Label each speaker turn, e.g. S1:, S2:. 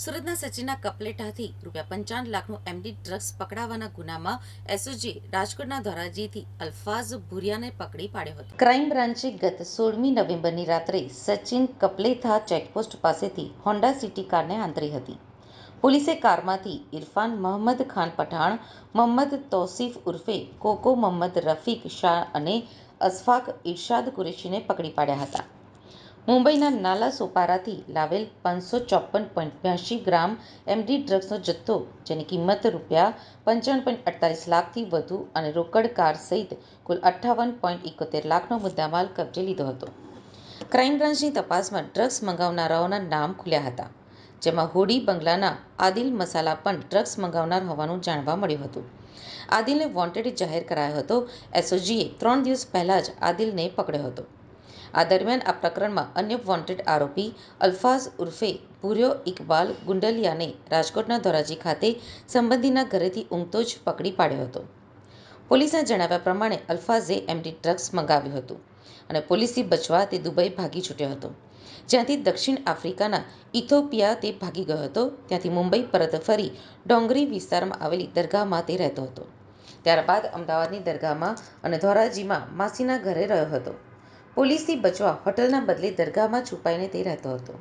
S1: સુરતના સચિનના કપલેટાથી રૂપિયા પંચાવન લાખનું એમડી ડ્રગ્સ પકડાવાના ગુનામાં એસઓજી રાજકોટના ધોરાજીથી અલ્ફાઝ ભુરિયાને પકડી પાડ્યો હતો. ક્રાઇમ બ્રાન્ચે ગત સોળમી નવેમ્બરની રાત્રે સચિન કપલેથા ચેકપોસ્ટ પાસેથી હોન્ડા સિટી કારને આંતરી હતી. પોલીસે કારમાંથી ઇરફાન મહંમદ ખાન પઠાણ મોહમ્મદ તોસીફ ઉર્ફે કોકો મોહમ્મદ રફીક શાહ અને અશફાક ઇરશાદ કુરેશીને પકડી પાડ્યા હતા. મુંબઈના નાલા સોપારાથી લાવેલ પાંચસો ચોપન પોઈન્ટ બ્યાસી ગ્રામ એમડી ડ્રગ્સનો જથ્થો, જેની કિંમત રૂપિયા પંચાવન પોઈન્ટ અડતાલીસ લાખથી વધુ અને રોકડ કાર સહિત કુલ અઠ્ઠાવન પોઈન્ટ ઇકોતેર લાખનો મુદ્દામાલ કબજે લીધો હતો. ક્રાઇમ બ્રાન્ચની તપાસમાં ડ્રગ્સ મંગાવનારાઓના નામ ખુલ્યા હતા, જેમાં હોડી બંગલાના આદિલ મસાલા પણ ડ્રગ્સ મંગાવનાર હોવાનું જાણવા મળ્યું હતું. આદિલને વોન્ટેડ જાહેર કરાયો હતો. એસઓજીએ ત્રણ દિવસ પહેલાં જ આદિલને પકડ્યો હતો. આ દરમિયાન આ પ્રકરણમાં અન્ય વોન્ટેડ આરોપી અલ્ફાઝ ઉર્ફે ભુર્યો ઇકબાલ ગુંડલિયાને રાજકોટના ધોરાજી ખાતે સંબંધીના ઘરેથી ઊંઘતો જ પકડી પાડ્યો હતો. પોલીસના જણાવ્યા પ્રમાણે અલ્ફાઝે એમડી ડ્રગ્સ મંગાવ્યું હતું અને પોલીસથી બચવા તે દુબઈ ભાગી છૂટ્યો હતો. જ્યાંથી દક્ષિણ આફ્રિકાના ઇથોપિયા તે ભાગી ગયો હતો. ત્યાંથી મુંબઈ પરત ફરી ડોંગરી વિસ્તારમાં આવેલી દરગાહમાં તે રહેતો હતો. ત્યારબાદ અમદાવાદની દરગાહમાં અને ધોરાજીમાં માસીના ઘરે રહ્યો હતો. પોલીસથી બચવા હોટલના બદલે દરગાહમાં છુપાઈને તે રહેતો હતો.